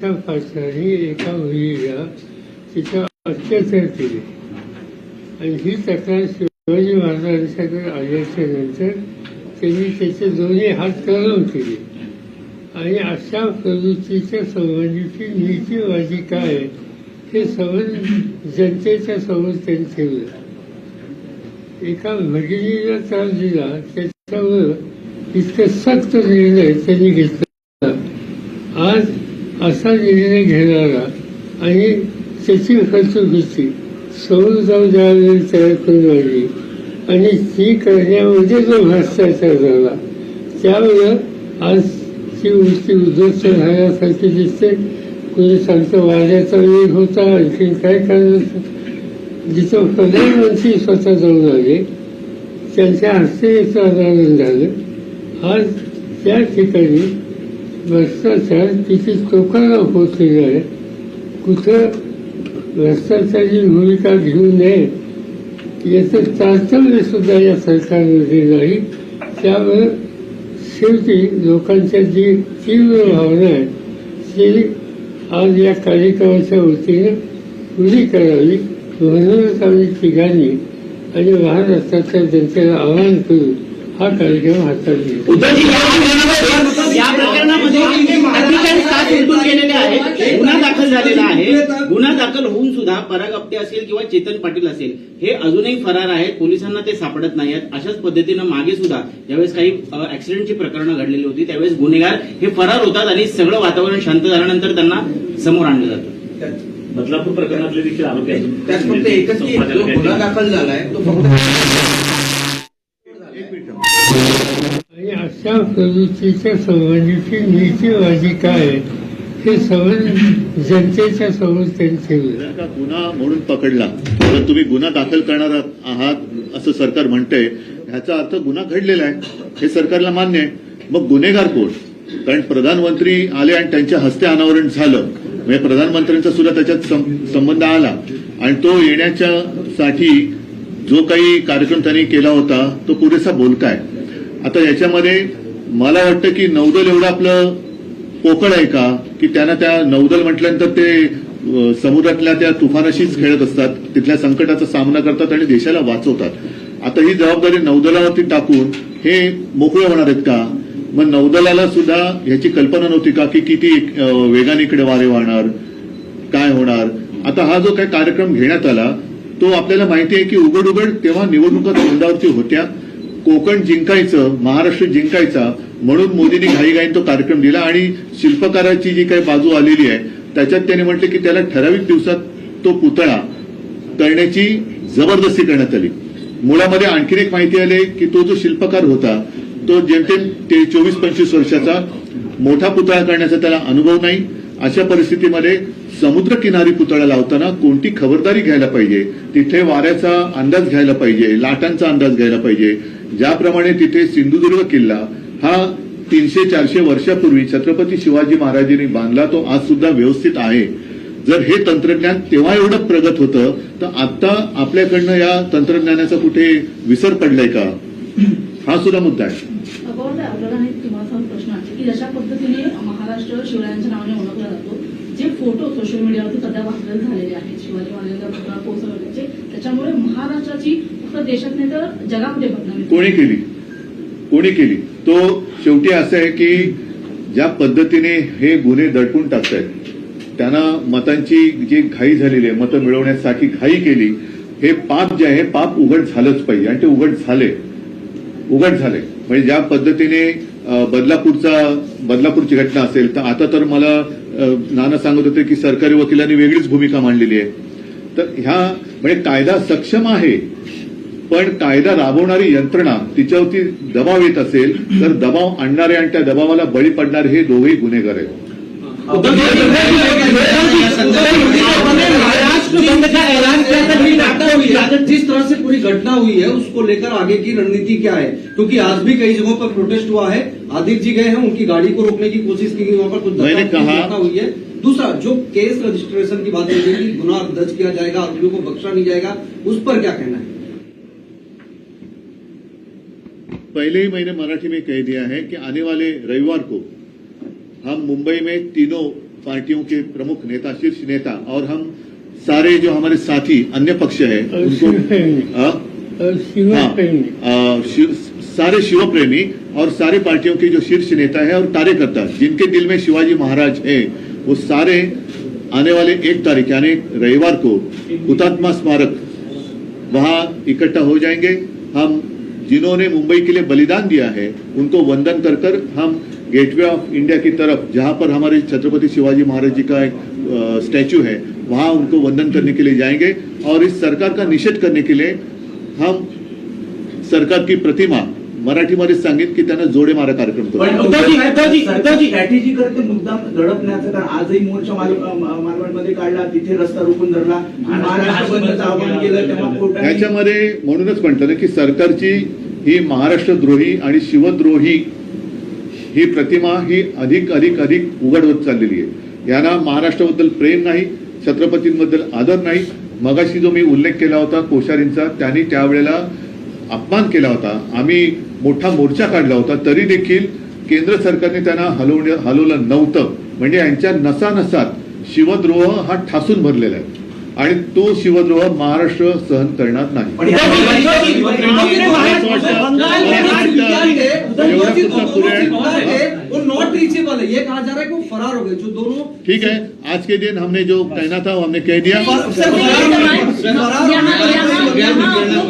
त्या एका मुलीला तिच्या अत्याचार केले आणि ही तक्रार शिवाजी महाराजांच्याकडे आल्याच्यानंतर त्यांनी त्याचे दोन्ही हात कलम केले आणि अशा प्रवृत्तीच्या संबंधीची नीती काय आहे हे समज जनतेच्या समोर त्यांनी ठेवलं एका भगिनीला त्रास दिला त्याच्यावर इतकं सक्त निर्णय त्यांनी घेतला आज असा निर्णय घेणारा आणि त्याची फसवणुकीची समोर जाऊन तयार करून आली आणि ती करण्यामध्ये जो भ्रष्टाचार झाला त्यामुळं आज ती वृत्ती उद्ध्वस्त झाल्यासारखी दिसते. कोणी सांगतं वाऱ्याचा वेग होता आणखीन काय कारण जिथं प्रधानमंत्री स्वतः जाऊन आले त्यांच्या हस्ते याचं आंदोलन झालं. आज त्या ठिकाणी भ्रष्टाचार किती टोकाला पोचलेला आहे? कुठं भ्रष्टाचाराची भूमिका घेऊ नये? याचं तारतम्य सुद्धा या सरकारमध्ये नाही. त्यामुळे शेवटी लोकांच्या जी तीव्र भावना आहे ती आज या कार्यक्रमाच्या वतीनं पुरी करावी म्हणूनच आम्ही ठिकाणी आणि महाराष्ट्राच्या जनतेला आवाहन करू. हा कार्यक्रम उद्धवजी या- या प्रकरणामध्ये अधिकारी सात उलटून गेलेले आहेत. गुन्हा दाखल झालेला आहे. गुन्हा दाखल होऊन सुद्धा पराग आपटे असेल किंवा चेतन पाटील असेल हे अजूनही फरार आहेत पोलिसांना ते सापडत नाही आहेत. अशाच पद्धतीनं मागे सुद्धा ज्यावेळेस काही ऍक्सिडेंटची प्रकरणं घडलेली होती त्यावेळेस गुन्हेगार हे फरार होतात आणि सगळं वातावरण शांत झाल्यानंतर त्यांना समोर आणलं जातं. बदलापूर प्रकरणातले देखील आरोपी आहेत. त्यात फक्त एकच गुन्हा दाखल झालाय तो फक्त त्या अशा प्रवृत्तीच्या संबंधीची नीतीवादी काय? आहे हे समज जनतेच्या समोर त्यांनी ठेवलं. का गुन्हा म्हणून पकडला तर तुम्ही गुन्हा दाखल करणार आहात असं सरकार म्हणतंय. ह्याचा अर्थ गुन्हा घडलेला आहे. हे सरकारला मान्य आहे. मग गुन्हेगार कोण? कारण प्रधानमंत्री आले आणि त्यांच्या हस्ते अनावरण झालं. म्हणजे प्रधानमंत्र्यांचा सुद्धा त्याच्यात सं- संबंध आला. आणि तो येण्याच्या साठी जो काही कार्यक्रम त्यांनी केला होता तो पुरेसा बोलका आहे. आता याच्यामध्ये मला वाटतं की नौदल एवढं आपलं पोकळ आहे का? की त्यांना त्या नौदल म्हटल्यानंतर ते समुद्रातल्या त्या तुफानाशीच खेळत असतात तिथल्या संकटाचा सामना करतात आणि देशाला वाचवतात. आता ही जबाबदारी नौदलावरती टाकून हे मोकळे होणार आहेत का? मग नौदलाला सुद्धा ह्याची कल्पना नव्हती का की किती वेगाने इकडे वारे वाहणार काय होणार? आता हा जो काही कार्यक्रम घेण्यात आला तो आपल्याला माहिती आहे की उघड उघड तेव्हा निवडणुका तोंडावरती होत्या कोकण जिंकायचं महाराष्ट्र जिंकायचा म्हणून मोदींनी घाईघाईन तो कार्यक्रम दिला आणि शिल्पकाराची जी काही बाजू आलेली आहे त्याच्यात त्यांनी म्हटलं की त्याला ठराविक दिवसात तो पुतळा करण्याची जबरदस्ती करण्यात आली. मुळामध्ये आणखीन एक माहिती आली की तो जो शिल्पकार होता तो जेमतेम ते चोवीस पंचवीस वर्षाचा मोठा पुतळा करण्याचा त्याला अनुभव नाही. अशा परिस्थितीमध्ये समुद्र किनारी पुतळा लावताना कोणती खबरदारी घ्यायला पाहिजे? तिथे वाऱ्याचा अंदाज घ्यायला पाहिजे लाटांचा अंदाज घ्यायला पाहिजे ज्याप्रमाणे तिथे सिंधुदुर्ग किल्ला हा तीनशे चारशे वर्षापूर्वी छत्रपती शिवाजी महाराजांनी बांधला तो आज सुद्धा व्यवस्थित आहे. जर हे तंत्रज्ञान तेव्हा एवढं प्रगत होतं तर आता आपल्याकडनं या तंत्रज्ञानाचा कुठे विसर पडलाय का? हा सुद्धा मुद्दा आहे. प्रश्न पद्धतीने महाराष्ट्र शिवरायांच्या नावाने ओळखला जातो जे फोटो सोशल मीडियावरती सध्या व्हायरल झालेले आहेत शिवाजी महाराजांचा पुतळा त्याच्यामुळे महाराष्ट्राची फक्त देशात नाही तर जगामध्ये बदनामी कोणी केली? कोणी केली? तो शेवटी असं आहे की ज्या पद्धतीने हे गुन्हे दडपून टाकतायत त्यांना मतांची जी घाई झालेली आहे मतं मिळवण्यासाठी घाई केली हे पाप जे आहे पाप उघड झालंच पाहिजे. आणि ते उघड झाले. उघड झाले. म्हणजे ज्या पद्धतीने बदलापूरचा बदलापूरची घटना असेल तर आता तर मला नाना सांगत होते की सरकारी वकिलांनी वेगळीच भूमिका मांडलेली आहे. तर ह्या म्हणजे कायदा सक्षम आहे पण कायदा राबवणारी यंत्रणा तिच्यावरती दबाव येत असेल तर दबाव आणणारे आणि त्या दबावाला बळी पडणारे हे दोघेही गुन्हेगार आहेत है। जिस तरह से पूरी घटना हुई है उसको लेकर आगे की रणनीति क्या है क्योंकि आज भी कई जगहों पर प्रोटेस्ट हुआ है आदित्य जी गए हैं उनकी गाड़ी को रोकने की कोशिश की गई वहाँ पर कुछ मैंने कहा- घटना हुई है दूसरा जो केस रजिस्ट्रेशन की बात हुई कि गुना दर्ज किया जाएगा आरोपियों को बख्शा नहीं जाएगा उस पर क्या कहना है पहले ही मैंने मराठी में कह दिया है कि आने वाले रविवार को हम मुंबई में तीनों पार्टियों के प्रमुख नेता शीर्ष नेता और हम सारे जो हमारे साथी अन्य पक्ष है उनको हाँ? हाँ, शिव- सारे शिवप्रेमी और सारे पार्टियों के जो शीर्ष नेता है और कार्यकर्ता जिनके दिल में शिवाजी महाराज है वो सारे आने वाले एक तारीख यानी रविवार को हुतात्मा स्मारक वहाँ इकट्ठा हो जाएँगे। हम जिन्होंने मुंबई के लिए बलिदान दिया है, उनको वंदन कर कर हम गेटवे ऑफ़ इंडिया की तरफ़, जहाँ पर हमारे छत्रपति शिवाजी महाराज जी का एक स्टैचू है, वहाँ उनको वंदन करने के लिए जाएँगे। और इस सरकार का निषेध करने के लिए हम सरकार की प्रतिमा मराठीमध्ये सांगेन की त्यांना जोडे मारा कार्यक्रम पण करू उद्धवजी उद्धवजी उद्धवजी. स्ट्रॅटेजी करते मुद्दाम दडपण्याचं. कारण आजही मोर्चा मालवणमध्ये काढला तिथे रस्ता रोखून धरला. महाराष्ट्र आव्हान केलं म्हणूनच म्हटलं ना की सरकारची ही महाराष्ट्रद्रोही आणि शिवद्रोही ही प्रतिमा ही अधिक अधिक अधिक उघड होत चाललेली आहे. यांना महाराष्ट्राबद्दल प्रेम नाही छत्रपतींबद्दल आदर नाही. मगाशी जो मी उल्लेख केला होता कोश्यारींचा त्यांनी त्यावेळेला अपमान केला होता. आम्ही मोठा मोर्चा काढला होता तरी देखील केंद्र सरकारने त्यांना हलवण्या हलवलं नव्हतं म्हणजे यांच्या नसानसात शिवद्रोह हा ठासून भरलेला आहे आणि तो शिवद्रोह महाराष्ट्र सहन करणार नाही वो नॉट रीचेबल है। ये कहा जा रहा है कि वो फरार हो गए जो दोनों ठीक है आज के दिन हमने जो कहना था वो हमने कह दिया।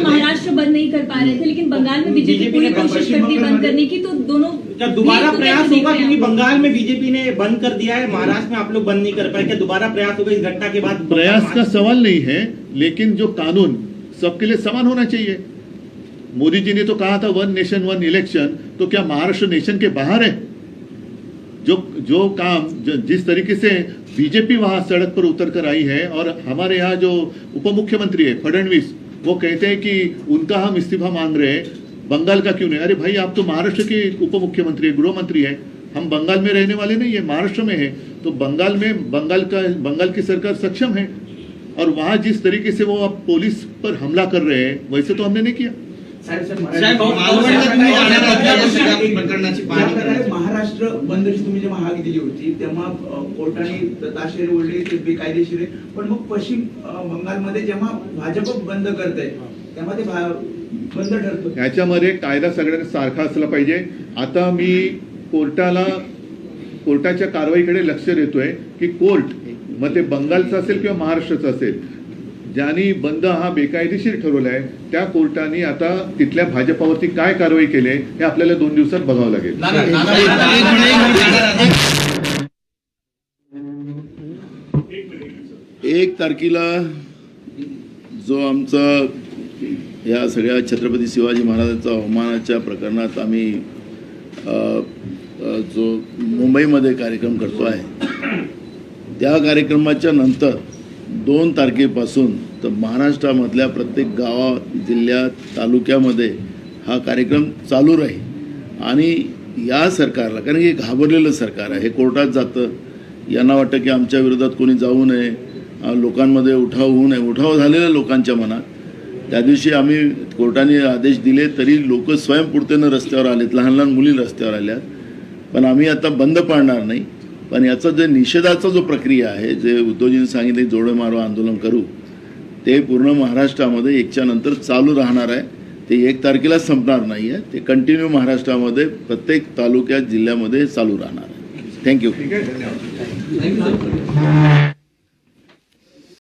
महाराष्ट्र बंद नहीं कर पा रहे थे लेकिन बंगाल में बीजेपी पूरी ने कोशिश करती है बंद करने की तो दोनों क्या दोबारा तो प्रयास होगा क्योंकि बंगाल में बीजेपी ने बंद कर दिया है महाराष्ट्र में आप लोग बंद नहीं कर पाए क्या दोबारा प्रयास होगा इस घटना के बाद? प्रयास का सवाल नहीं है लेकिन जो कानून सबके लिए समान होना चाहिए। मोदी जी ने तो कहा था वन नेशन वन इलेक्शन तो क्या महाराष्ट्र नेशन के बाहर है? जो जो काम जो, जिस तरीके से बीजेपी वहाँ सड़क पर उतर कर आई है और हमारे यहाँ जो उप मुख्यमंत्री है फडणवीस वो कहते हैं कि उनका हम इस्तीफा मांग रहे हैं। बंगाल का क्यों नहीं? अरे भाई आप तो महाराष्ट्र के उप मुख्यमंत्री है गृह मंत्री है। हम बंगाल में रहने वाले नहीं है महाराष्ट्र में है। तो बंगाल में बंगाल का बंगाल की सरकार सक्षम है। और वहाँ जिस तरीके से वो अब पुलिस पर हमला कर रहे हैं वैसे तो हमने नहीं किया। महाराष्ट्र बंदची तुम्ही जेव्हा हाक दिली होती तेव्हा कोर्टाने ताशेरे ओढले ते बेकायदेशीर आहे. पण मग पश्चिम बंगालमध्ये जेव्हा भाजप बंद करते तेव्हा ते भा- बंद ठरतं. ह्याच्यामध्ये कायदा सगळ्यांना सारखा असला पाहिजे. आता मी कोर्टाला कोर्टाच्या कारवाईकडे लक्ष देतोय की कोर्ट मग ते बंगालचं असेल किंवा महाराष्ट्राचं असेल ज्यांनी बंद हा बेकायदेशीर ठरवलाय त्या कोर्टाने आता तिथल्या भाजपावरती काय कारवाई केली आहे हे आपल्याला दोन दिवसात बघावं लागेल. एक तारखेला जो आमचा या सगळ्या छत्रपती शिवाजी महाराजांचा अवमानाच्या प्रकरणात आम्ही जो मुंबईमध्ये कार्यक्रम करतो आहे त्या कार्यक्रमाच्या नंतर दोन तारखेपासून तर महाराष्ट्रामधल्या प्रत्येक गावा जिल्ह्यात तालुक्यामध्ये हा कार्यक्रम चालू राहील. आणि या सरकारला कारण हे घाबरलेलं सरकार आहे हे कोर्टात जातं. यांना वाटतं की आमच्या विरोधात कोणी जाऊ नये लोकांमध्ये उठाव होऊ नये. उठाव झालेला लोकांच्या मनात. त्या दिवशी आम्ही कोर्टाने आदेश दिले तरी लोक स्वयंपूर्तेनं रस्त्यावर आलेत लहान लहान मुली रस्त्यावर आल्यात. पण आम्ही आता बंद पाडणार नाही. पण याचा जे निषेधाचा जो प्रक्रिया आहे जे उद्धवजींनी सांगितले जोडे मारो आंदोलन करू ते पूर्ण महाराष्ट्रामध्ये एकच्या नंतर चालू राहणार आहे. ते एक तारखेला संपणार नाही आहे. ते कंटिन्यू महाराष्ट्रामध्ये प्रत्येक तालुक्यात जिल्ह्यामध्ये चालू राहणार आहे. थँक्यू.